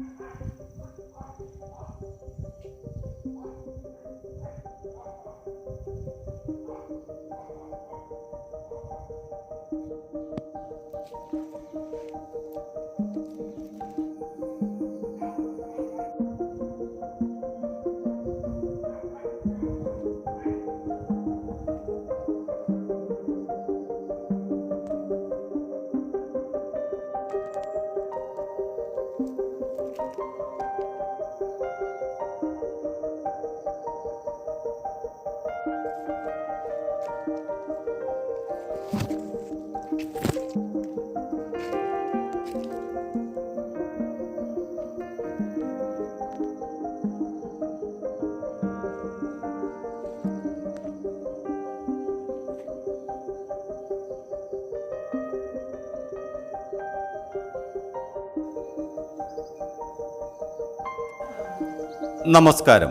Thank you. നമസ്കാരം.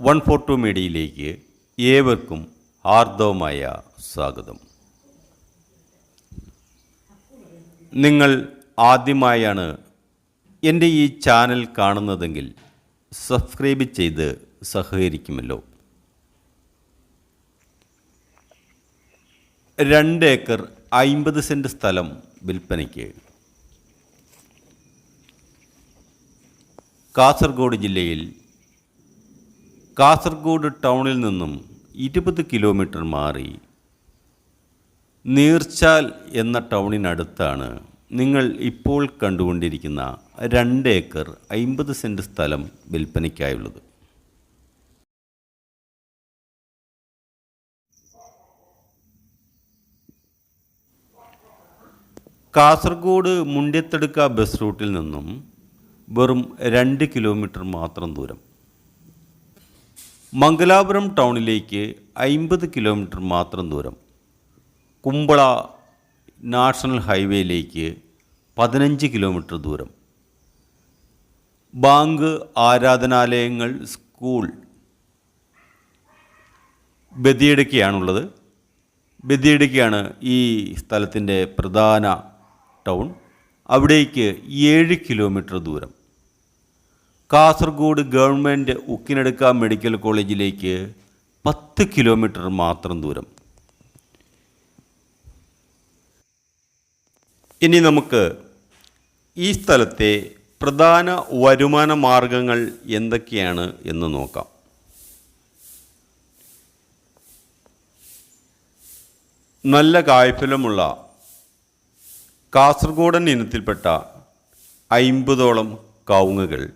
One four two മീഡിയയിലേക്ക് ഏവർക്കും ആർദവമായ സ്വാഗതം. നിങ്ങൾ ആദ്യമായാണ് എന്റെ ഈ ചാനൽ കാണുന്നതെങ്കിൽ സബ്സ്ക്രൈബ് ചെയ്ത് സഹകരിക്കുമല്ലോ. രണ്ട് ഏക്കർ അയിമ്പത് സെന്റ് സ്ഥലം വിൽപ്പനയ്ക്ക് കാസർഗോഡ് ജില്ലയിൽ കാസർഗോഡ് ടൗണിൽ നിന്നും ഇരുപത് കിലോമീറ്റർ മാറി നീർച്ചാൽ എന്ന ടൗണിനടുത്താണ് നിങ്ങൾ ഇപ്പോൾ കണ്ടുകൊണ്ടിരിക്കുന്ന രണ്ട് ഏക്കർ അയിമ്പത് സെന്റ് സ്ഥലം വിൽപ്പനയ്ക്കായുള്ളത്. കാസർഗോഡ് മുണ്ടിയത്തടുക്ക ബസ് റൂട്ടിൽ നിന്നും വെറും രണ്ട് കിലോമീറ്റർ മാത്രം ദൂരം. മംഗലാപുരം ടൗണിലേക്ക് അൻപത് കിലോമീറ്റർ മാത്രം ദൂരം. കുമ്പള നാഷണൽ ഹൈവേയിലേക്ക് പതിനഞ്ച് കിലോമീറ്റർ ദൂരം. ബാങ്ക് ആരാധനാലയങ്ങൾ സ്കൂൾ ബദിയടുക്കയാണുള്ളത്. ബദിയടുക്കയാണ് ഈ സ്ഥലത്തിന്റെ പ്രധാന ടൗൺ. അവിടേക്ക് ഏഴ് കിലോമീറ്റർ ദൂരം. കാസർഗോഡ് ഗവൺമെന്റ് ഉക്കിനടുക്ക മെഡിക്കൽ കോളേജിലേക്ക് പത്ത് കിലോമീറ്റർ മാത്രം ദൂരം. ഇനി നമുക്ക് ഈ സ്ഥലത്തെ പ്രധാന വരുമാന മാർഗങ്ങൾ എന്തൊക്കെയാണ് എന്ന് നോക്കാം. നല്ല കായ്ഫലമുള്ള കാസർഗോഡൻ ഇനത്തിൽപ്പെട്ട അയിമ്പതോളം കവുങ്ങുകൾ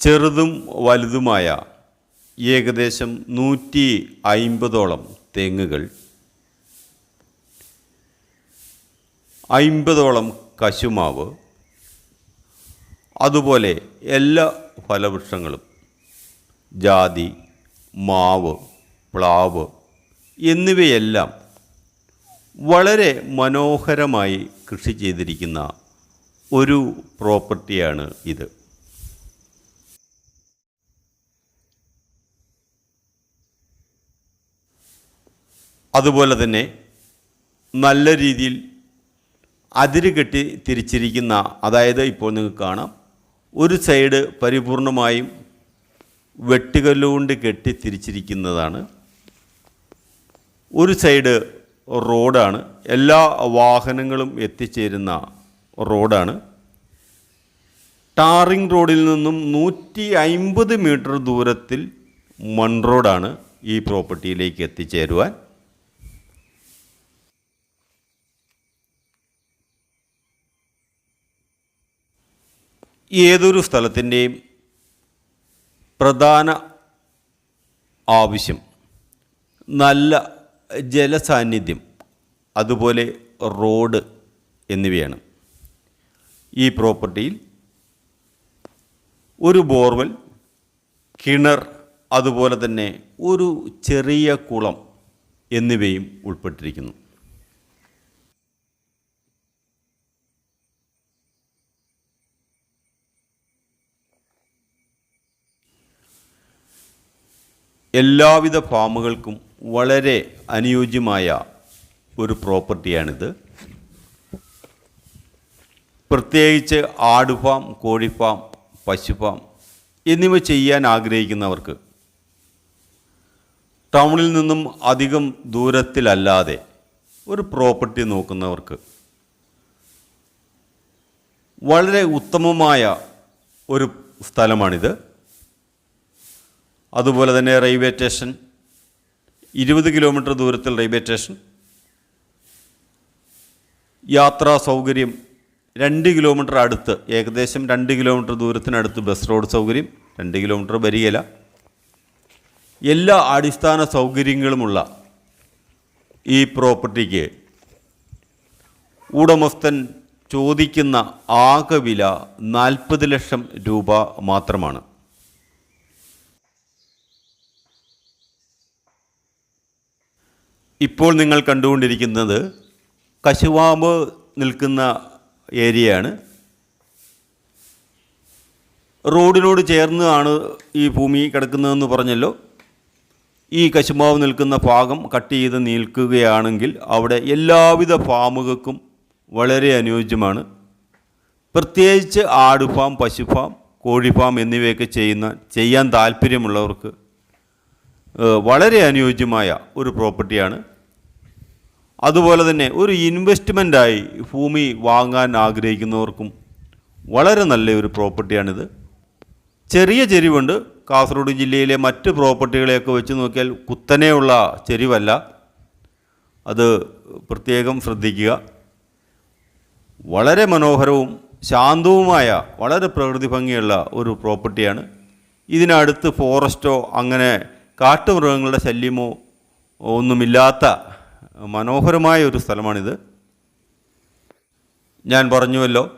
ചെറുതും വലുതുമായ ഏകദേശം നൂറ്റി അയിമ്പതോളം തെങ്ങുകൾ അയിമ്പതോളം കശുമാവ് അതുപോലെ എല്ലാ ഫലവൃക്ഷങ്ങളും ജാതി മാവ് പ്ലാവ് എന്നിവയെല്ലാം വളരെ മനോഹരമായി കൃഷി ചെയ്തിരിക്കുന്ന ഒരു പ്രോപ്പർട്ടിയാണ് ഇത്. അതുപോലെ തന്നെ നല്ല രീതിയിൽ അതിര് കെട്ടി തിരിച്ചിരിക്കുന്ന അതായത് ഇപ്പോൾ നിങ്ങൾക്ക് കാണാം ഒരു സൈഡ് പരിപൂർണമായും വെട്ടുകല്ലുകൊണ്ട് കെട്ടി തിരിച്ചിരിക്കുന്നതാണ്. ഒരു സൈഡ് റോഡാണ്. എല്ലാ വാഹനങ്ങളും എത്തിച്ചേരുന്ന റോഡാണ്. ടാറിംഗ് റോഡിൽ നിന്നും നൂറ്റി അൻപത് മീറ്റർ ദൂരത്തിൽ മൺ റോഡാണ് ഈ പ്രോപ്പർട്ടിയിലേക്ക് എത്തിച്ചേരുവാൻ. ഏതൊരു സ്ഥലത്തിന്റെയും പ്രധാന ആവശ്യം നല്ല ജലസാന്നിധ്യം അതുപോലെ റോഡ് എന്നിവയാണ്. ഈ പ്രോപ്പർട്ടിയിൽ ഒരു ബോർവെൽ കിണർ അതുപോലെ തന്നെ ഒരു ചെറിയ കുളം എന്നിവയും ഉൾപ്പെട്ടിരിക്കുന്നു. എല്ലാവിധ ഫാമുകൾക്കും വളരെ അനുയോജ്യമായ ഒരു പ്രോപ്പർട്ടിയാണിത്. പ്രത്യേകിച്ച് ആട് ഫാം കോഴി ഫാം പശു ഫാം എന്നിവ ചെയ്യാൻ ആഗ്രഹിക്കുന്നവർക്ക് ടൗണിൽ നിന്നും അധികം ദൂരത്തിലല്ലാതെ ഒരു പ്രോപ്പർട്ടി നോക്കുന്നവർക്ക് വളരെ ഉത്തമമായ ഒരു സ്ഥലമാണിത്. അതുപോലെ തന്നെ റെയിൽവേ സ്റ്റേഷൻ ഇരുപത് കിലോമീറ്റർ ദൂരത്തിൽ റെയിൽവേ സ്റ്റേഷൻ യാത്രാ സൗകര്യം രണ്ട് കിലോമീറ്റർ അടുത്ത് ഏകദേശം രണ്ട് കിലോമീറ്റർ ദൂരത്തിനടുത്ത് ബസ് റോഡ് സൗകര്യം രണ്ട് കിലോമീറ്റർ വരികയില്ല. എല്ലാ അടിസ്ഥാന സൗകര്യങ്ങളുമുള്ള ഈ പ്രോപ്പർട്ടിക്ക് ഉടമസ്ഥൻ ചോദിക്കുന്ന ആകെ വില നാൽപ്പത് ലക്ഷം രൂപ മാത്രമാണ്. ഇപ്പോൾ നിങ്ങൾ കണ്ടുകൊണ്ടിരിക്കുന്നത് കശുവാമ്പ് നിൽക്കുന്ന ഏരിയയാണ്. റോഡിനോട് ചേർന്നാണ് ഈ ഭൂമി കിടക്കുന്നതെന്ന് പറഞ്ഞല്ലോ. ഈ കശുമാവ് നിൽക്കുന്ന ഭാഗം കട്ട് ചെയ്ത് നിൽക്കുകയാണെങ്കിൽ അവിടെ എല്ലാവിധ ഫാമുകൾക്കും വളരെ അനുയോജ്യമാണ്. പ്രത്യേകിച്ച് ആട് ഫാം പശു ഫാം കോഴി ഫാം എന്നിവയൊക്കെ ചെയ്യുന്ന ചെയ്യാൻ താല്പര്യമുള്ളവർക്ക് വളരെ അനുയോജ്യമായ ഒരു പ്രോപ്പർട്ടിയാണ്. അതുപോലെ തന്നെ ഒരു ഇൻവെസ്റ്റ്മെന്റായി ഭൂമി വാങ്ങാൻ ആഗ്രഹിക്കുന്നവർക്കും വളരെ നല്ല ഒരു പ്രോപ്പർട്ടിയാണിത്. ചെറിയ ചെരിവുണ്ട്. കാസർഗോഡ് ജില്ലയിലെ മറ്റ് പ്രോപ്പർട്ടികളെയൊക്കെ വെച്ച് നോക്കിയാൽ കുത്തനെയുള്ള ചെരിവല്ല. അത് പ്രത്യേകം ശ്രദ്ധിക്കുക. വളരെ മനോഹരവും ശാന്തവുമായ വളരെ പ്രകൃതി ഭംഗിയുള്ള ഒരു പ്രോപ്പർട്ടിയാണ്. ഇതിനടുത്ത് ഫോറസ്റ്റോ അങ്ങനെ കാട്ടുമൃഗങ്ങളുടെ ശല്യമോ ഒന്നുമില്ലാത്ത മനോഹരമായ ഒരു സ്ഥലമാണിത്. ഞാൻ പറഞ്ഞുവല്ലോ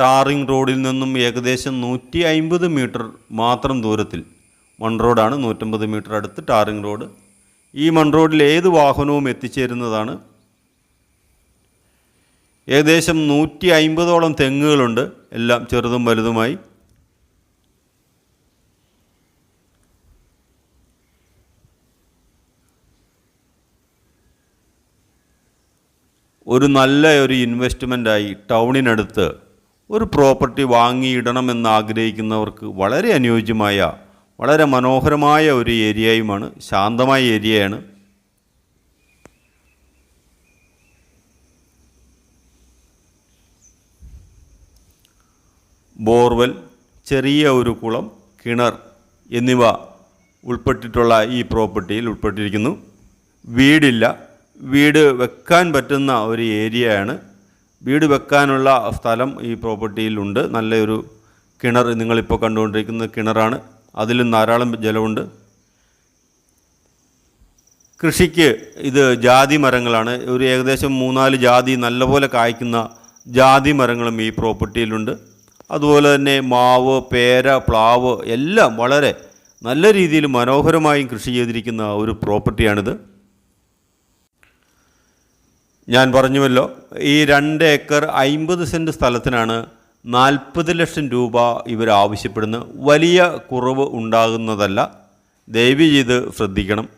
ടാറിംഗ് റോഡിൽ നിന്നും ഏകദേശം നൂറ്റി അമ്പത് മീറ്റർ മാത്രം ദൂരത്തിൽ. മൺ റോഡാണ് നൂറ്റമ്പത് മീറ്റർ അടുത്ത് ടാറിംഗ് റോഡ്. ഈ മൺ റോഡിൽ ഏത് വാഹനവും എത്തിച്ചേരുന്നതാണ്? ഏകദേശം നൂറ്റി അമ്പതോളം തെങ്ങുകളുണ്ട്. എല്ലാം ചെറുതും വലുതുമായി. ഒരു നല്ല ഒരു ഇൻവെസ്റ്റ്മെന്റായി ടൗണിനടുത്ത് ഒരു പ്രോപ്പർട്ടി വാങ്ങിയിടണമെന്ന് ആഗ്രഹിക്കുന്നവർക്ക് വളരെ അനുയോജ്യമായ വളരെ മനോഹരമായ ഒരു ഏരിയയുമാണ് ശാന്തമായ ഏരിയയാണ് ബോർവെൽ ചെറിയ ഒരു കുളം കിണർ എന്നിവ ഉൾപ്പെട്ടിട്ടുള്ള ഈ പ്രോപ്പർട്ടിയിൽ ഉൾപ്പെട്ടിരിക്കുന്നു. വീടില്ല. വീട് വെക്കാൻ പറ്റുന്ന ഒരു ഏരിയയാണ്. വീട് വെക്കാനുള്ള സ്ഥലം ഈ പ്രോപ്പർട്ടിയിലുണ്ട് നല്ലൊരു കിണർ നിങ്ങളിപ്പോൾ കണ്ടുകൊണ്ടിരിക്കുന്ന കിണറാണ്. അതിലും ധാരാളം ജലമുണ്ട്. കൃഷിക്ക് ഇത് ജാതി മരങ്ങളാണ്. ഒരു ഏകദേശം മൂന്നാൽ ജാതി നല്ലപോലെ കായ്ക്കുന്ന ജാതി മരങ്ങളും ഈ പ്രോപ്പർട്ടിയിലുണ്ട്. അതുപോലെ തന്നെ മാവ് പേര പ്ലാവ് എല്ലാം വളരെ നല്ല രീതിയിൽ മനോഹരമായും കൃഷി ചെയ്തിരിക്കുന്ന ഒരു പ്രോപ്പർട്ടിയാണിത്. ഞാൻ പറഞ്ഞുവല്ലോ ഈ രണ്ട് ഏക്കർ അമ്പത് സെന്റ് സ്ഥലത്തിനാണ് നാൽപ്പത് ലക്ഷം രൂപ ഇവർ ആവശ്യപ്പെടുന്നത് വലിയ കുറവ് ഉണ്ടാകുന്നതല്ല. ദയവ് ചെയ്ത് ശ്രദ്ധിക്കണം.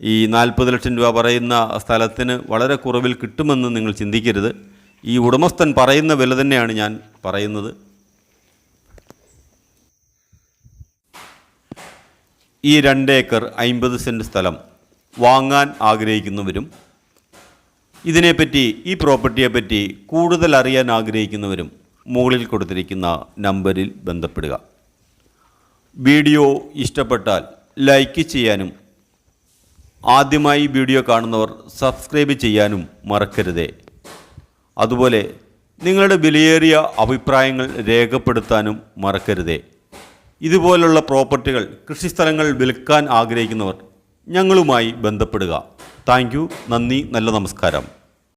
ഈ നാൽപ്പത് ലക്ഷം രൂപ പറയുന്ന സ്ഥലത്തിന് വളരെ കുറവിൽ കിട്ടുമെന്ന് നിങ്ങൾ ചിന്തിക്കരുത്. ഈ ഉടമസ്ഥൻ പറയുന്ന വില തന്നെയാണ് ഞാൻ പറയുന്നത്. ഈ രണ്ട് ഏക്കർ അമ്പത് സെന്റ് സ്ഥലം വാങ്ങാൻ ആഗ്രഹിക്കുന്നവരും ഇതിനെപ്പറ്റി ഈ പ്രോപ്പർട്ടിയെപ്പറ്റി കൂടുതൽ അറിയാൻ ആഗ്രഹിക്കുന്നവരും മുകളിൽ കൊടുത്തിരിക്കുന്ന നമ്പറിൽ ബന്ധപ്പെടുക. വീഡിയോ ഇഷ്ടപ്പെട്ടാൽ ലൈക്ക് ചെയ്യാനും ആദ്യമായി വീഡിയോ കാണുന്നവർ സബ്സ്ക്രൈബ് ചെയ്യാനും മറക്കരുതേ. അതുപോലെ നിങ്ങളുടെ വിലയേറിയ അഭിപ്രായങ്ങൾ രേഖപ്പെടുത്താനും മറക്കരുതേ. ഇതുപോലുള്ള പ്രോപ്പർട്ടികൾ കൃഷിസ്ഥലങ്ങൾ വിൽക്കാൻ ആഗ്രഹിക്കുന്നവർ ഞങ്ങളുമായി ബന്ധപ്പെടുക. താങ്ക് നന്ദി. നല്ല നമസ്കാരം.